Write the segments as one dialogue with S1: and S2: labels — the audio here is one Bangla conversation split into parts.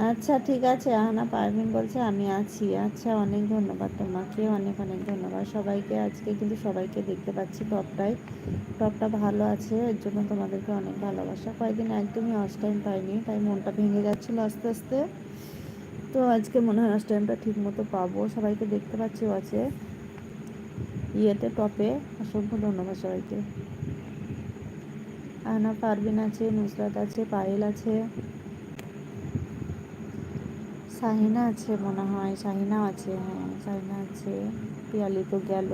S1: আচ্ছা ঠিক আছে। আহানা পারভিন বলছে, আমি আছি। আচ্ছা অনেক ধন্যবাদ তোমাকে, অনেক অনেক ধন্যবাদ। সবাইকে আজকে কিন্তু সবাইকে দেখতে পাচ্ছি টপটাই টপটা ভালো আছে, এর জন্য তোমাদেরকে অনেক ভালোবাসা। কয়েকদিন একদমই অস টাইম পাইনি, তাই মনটা ভেঙে যাচ্ছিল আস্তে আস্তে। তো আজকে মনে হয় অস টাইমটা ঠিক মতো পাবো। সবাইকে দেখতে পাচ্ছি আছে ইয়েতে, টপে। অসংখ্য ধন্যবাদ সবাইকে। আহনা পারভিন আছে, নুসরাত আছে, পায়েল আছে। শাহিনা আছে মনে হয় শাহিনা আছে হ্যাঁ শাহিনা আছে। পিয়ালি তো গেল,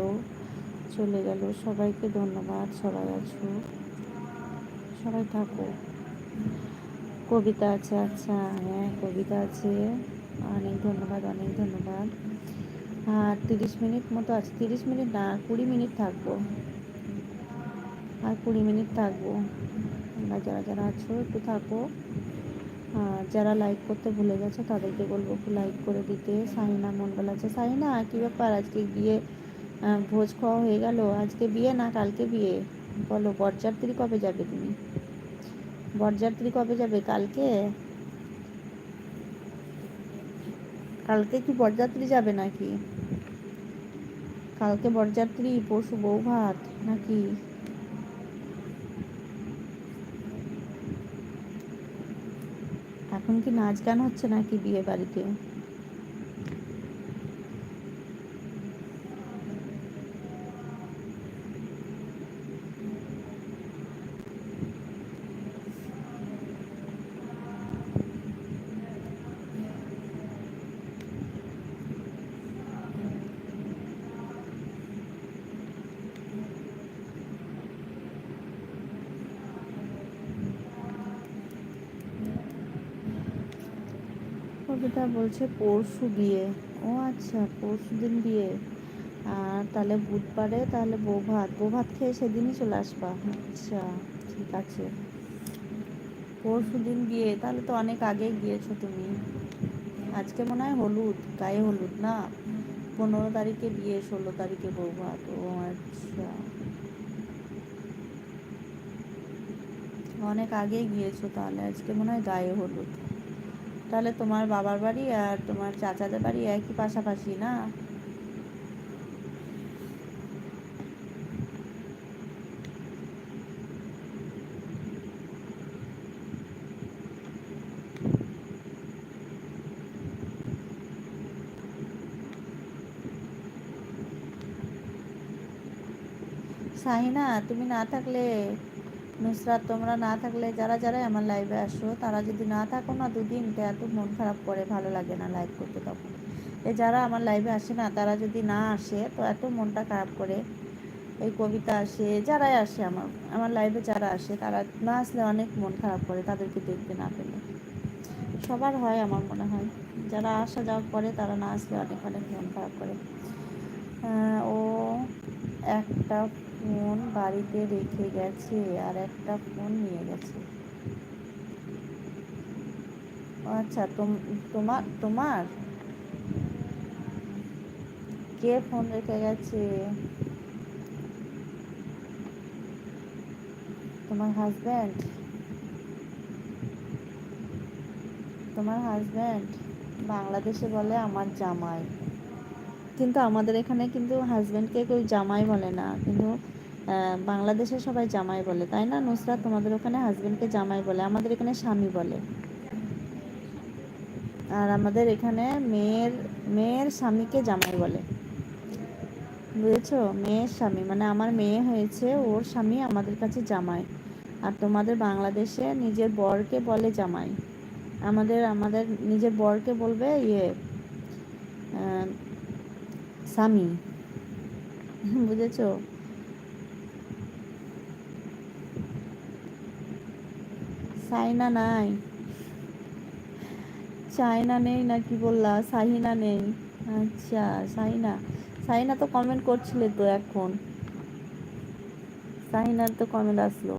S1: চলে গেল। সবাইকে ধন্যবাদ, সবাই আছো। সবাই থাকো। কবিতা আছে আচ্ছা হ্যাঁ কবিতা আছে। অনেক ধন্যবাদ অনেক ধন্যবাদ। আর তিরিশ মিনিট মতো আছে, তিরিশ মিনিট না, কুড়ি মিনিট থাকব। আর কুড়ি মিনিট থাকব। যারা যারা আছো, একটু থাকো। যারা লাইক করতে ভুলে গেছে, তাদেরকে বলব লাইক করে দিতে। সাইনা মন্ডল আছে। সাইনা, কী ব্যাপার? আজকে গিয়ে ভোজ খাওয়া হয়ে গেল। আজকে বিয়ে না, কালকে বিয়ে? বলো, বরযাত্রী কবে যাবে তুমি? বরযাত্রী কবে যাবে? কালকে? কালকে কি বরযাত্রী যাবে নাকি? কালকে বরযাত্রী পশু বউ ভাত নাকি? এখন কি নাচ গান হচ্ছে নাকি বিয়ে বাড়িতে? কবিতা বলছে পরশু বিয়ে। ও আচ্ছা পরশু দিন বিয়ে। আর তাহলে বুধবারে তাহলে বউ ভাত বউ ভাত খেয়ে সেদিনই চলে আসবা। আচ্ছা ঠিক আছে। পরশু দিন বিয়ে। তাহলে তো অনেক আগে গিয়েছো তুমি। আজকে মনে হয় হলুদ, গায়ে হলুদ না? পনেরো তারিখে বিয়ে, ষোলো তারিখে বউ ভাত ও আচ্ছা। অনেক আগে গিয়েছো তাহলে। আজকে মনে হয় গায়ে হলুদ। তাহলে তোমার বাবার বাড়ি আর তোমার চাচাদের বাড়ি একই পাশাপাশি, না? সাহিনা, তুমি না থাকলে নুসরাত, তোমরা না থাকলে যারা যারাই আমার লাইভে আসো, তারা যদি না থাকো না, দুদিন তো এত মন খারাপ করে, ভালো লাগে না লাইভ করতে তখন। এ যারা আমার লাইভে আসে না, তারা যদি না আসে, তো এত মনটা খারাপ করে, এই কবিতা আসে, যারাই আসে আমার আমার লাইভে যারা আসে, তারা না আসলে অনেক মন খারাপ করে, তাদেরকে দেখতে না পেলে। সবার হয় আমার মনে হয়। যারা আসা যাওয়া করে, তারা না আসলে অনেক অনেক মন খারাপ করে। ও একটা ফোন বাড়িতে রেখে গেছে আর একটা ফোন নিয়ে গেছে। আচ্ছা তোমার তোমার? কে ফোন রেখে গেছে? তোমার হাজব্যান্ড তোমার হাজব্যান্ড বাংলাদেশে বলে আমার জামাই। কিন্তু আমাদের এখানে কিন্তু হাজব্যান্ডকে কেউ জামাই বলে না। কিন্তু বাংলাদেশে সবাই জামাই বলে, তাই না? নুসরাত তোমাদের ওখানে হাজব্যান্ডকে জামাই বলে, আমাদের এখানে স্বামী বলে। আর আমাদের এখানে মেয়ের মেয়ের স্বামীকে জামাই বলে। বুঝেছ? মেয়ের স্বামী মানে আমার মেয়ে হয়েছে, ওর স্বামী আমাদের কাছে জামাই। আর তোমাদের বাংলাদেশে নিজের বরকে বলে জামাই। আমাদের আমাদের নিজের বরকে বলবে ইয়ে স্বামী। বুঝেছ? সাইনা নাই। চায়না নেই না কি বললা? সাহিনা নেই। আচ্ছা সাইনা। সাইনা তো কমেন্ট করছিলে তো এখন। সাহিনার তো কমেন্ট আসলো।